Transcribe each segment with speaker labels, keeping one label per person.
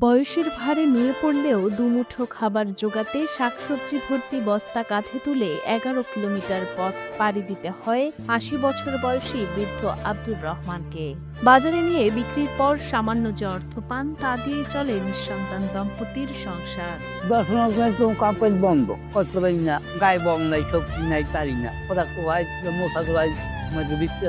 Speaker 1: বয়সের ভারে নুয়ে পড়লেও দুমুঠো খাবার জোগাতে শাকসবজি ভর্তি বস্তা কাঁধে তুলে এগারো কিলোমিটার পথ পাড়ি দিতে হয় আশি বছর বয়সী বৃদ্ধ আব্দুর রহমানকে। বাজারে নিয়ে বিক্রির পর সামান্য যে অর্থ পান, তা দিয়ে চলে নিঃসন্তান দম্পতির সংসার।
Speaker 2: কাপড় বন্ধ। না, গায়ে নাই সবজি নাই না। বিক্রি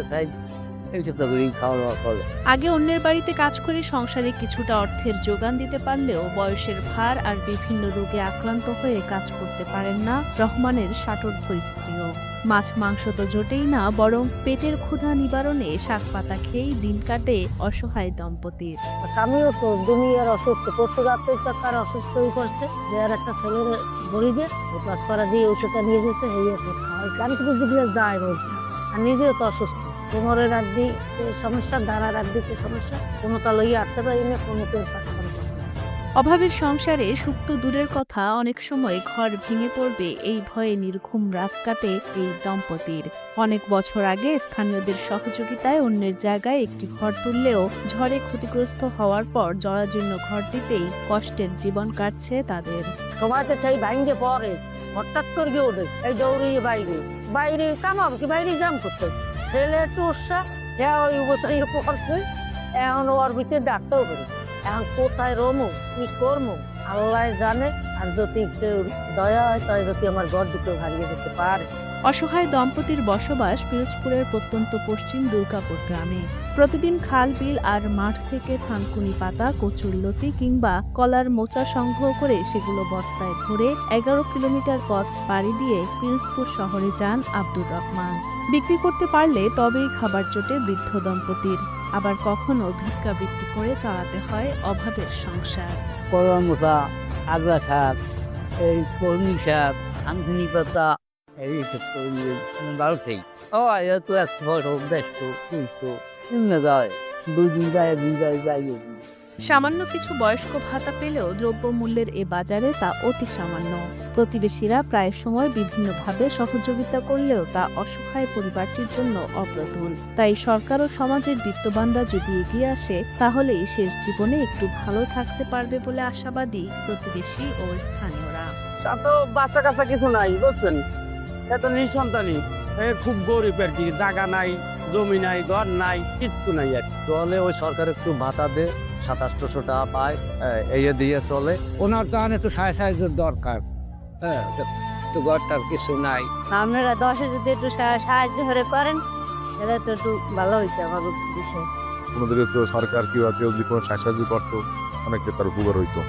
Speaker 1: আগে অন্যের বাড়িতে কাজ করে সংসারে কিছুটা অর্থের যোগান দিতে পারলেও বয়সের ভার আর বিভিন্ন রোগে আক্রান্ত হয়ে কাজ করতে পারেন না রহমানের ষাটোর্ধ স্ত্রীও। মাছ মাংস তো জোটেই না বরং পেটের ক্ষুধা নিবারণে শাক পাতা খেয়েই দিন কাটে অসহায় দম্পতির।
Speaker 3: স্বামীও তো দুনিয়ার অসুস্থ পরশু রাতে তো তার অসুস্থ হয়ে পড়ছে যে আর একটা ছেলের বড়ি দিয়ে দিয়ে ওষুধটা নিয়ে গেছে এই খাওয়াইছে। আমি কিন্তু জিজ্ঞাসা যাই বলতে। আর নিজেও তো অসুস্থ। কোমরের আড্ডি সমস্যা দাঁড়ার আড্ডিতে সমস্যা কোনোটা লইয়া আটতে পারি না কোনোটা কাজ করতে
Speaker 1: অভাবের সংসারে সুপ্ত দূরের কথা অনেক সময় ঘর ভেঙে পড়বে এই ভয়ে নির্ঘুম রাত কাটে এই দম্পতির। অনেক বছর আগে স্থানীয়দের সহযোগিতায় অন্যের জায়গায় একটি ঘর তুললেও ঝড়ে ক্ষতিগ্রস্ত হওয়ার পর জরাজীর্ণ ঘরটিতেই কষ্টের জীবন কাটছে তাদের।
Speaker 3: সময়তে চাই ভাঙ্গে পরে হঠাৎ করে গিয়ে ওঠে এই দৌড়িয়ে বাইরে। বাইরে কামাবো কি? বাইরে জাম করতে ছেলে একটু উৎসাহ হ্যাঁ ওই পড়ছে এখন ওর ভিতরে ডাক্তার করে এখন কোথায় রমু, কি করমু, আল্লাহ জানে, আর যদি কেউ দয়া হয় তাই যদি আমার ঘর দুটো হারিয়ে দিতে পারে।
Speaker 1: অসহায় দম্পতির বসবাস পিরোজপুরের প্রত্যন্ত পশ্চিম দুর্গাপুর গ্রামে। প্রতিদিন খাল, বিল আর মাঠ থেকে থানকুনি পাতা কচুরলতি কিংবা কলার মোচা সংগ্রহ করে সেগুলো বস্তায় ভরে এগারো কিলোমিটার পথ পাড়ি দিয়ে পিরোজপুর শহরে যান আব্দুর রহমান। বিক্রি করতে পারলে তবেই খাবার জোটে বৃদ্ধ দম্পতির। আবার কখনো ভিক্ষাবৃত্তি করে চালাতে হয় অভাবের সংসার।
Speaker 2: কলম মশা আদা শাক এই কলমি শাক থানকুনি পাতা, এই বারোটাই ও, এ তো একশো দেড়শো তিনশো নিম্ন গায়ে দুই গায়ে দুই গায়ে গায়ে।
Speaker 1: সামান্য কিছু বয়স্ক ভাতা পেলেও দ্রব্যমূল্যের এ বাজারে তা অতি সামান্য। প্রতিবেশীরা প্রায় সময় বিভিন্নভাবে সহযোগিতা করলেও তা অসহায় পরিবারটির জন্য অপ্রতুল। তাই সরকার ও সমাজের বিত্তবানরা যদি এগিয়ে আসে তাহলেই শেষ জীবনে একটু ভালো থাকতে পারবে বলে আশাবাদী প্রতিবেশী ও স্থানীয়রা।
Speaker 4: তা তো বাচ্চা কাচ্চা কিছু নাই বুঝছেন? এত নিঃসন্তানই। এ খুব গরিব আর কি জায়গা নাই জমি নাই ঘর নাই কিচ্ছু নাই আর কি।
Speaker 5: তাহলে ওই সরকার একটু ভাতা দে। সাতাশশো টাকা পায় এই দিয়ে চলে।
Speaker 2: ওনার তো একটু সাড়ে সাহায্যের দরকার। হ্যাঁ তো- ঘরটার কিছু নাই।
Speaker 3: আপনারা দশে যদি একটু সা- সাহায্য করে করেন তাহলে তো একটু ভালো হইতো আমার বিষয়।
Speaker 6: দিকে সরকার কেউ কেউ যদি কোনো সাহায্য করতো অনেকটা তার উপকার হইতো।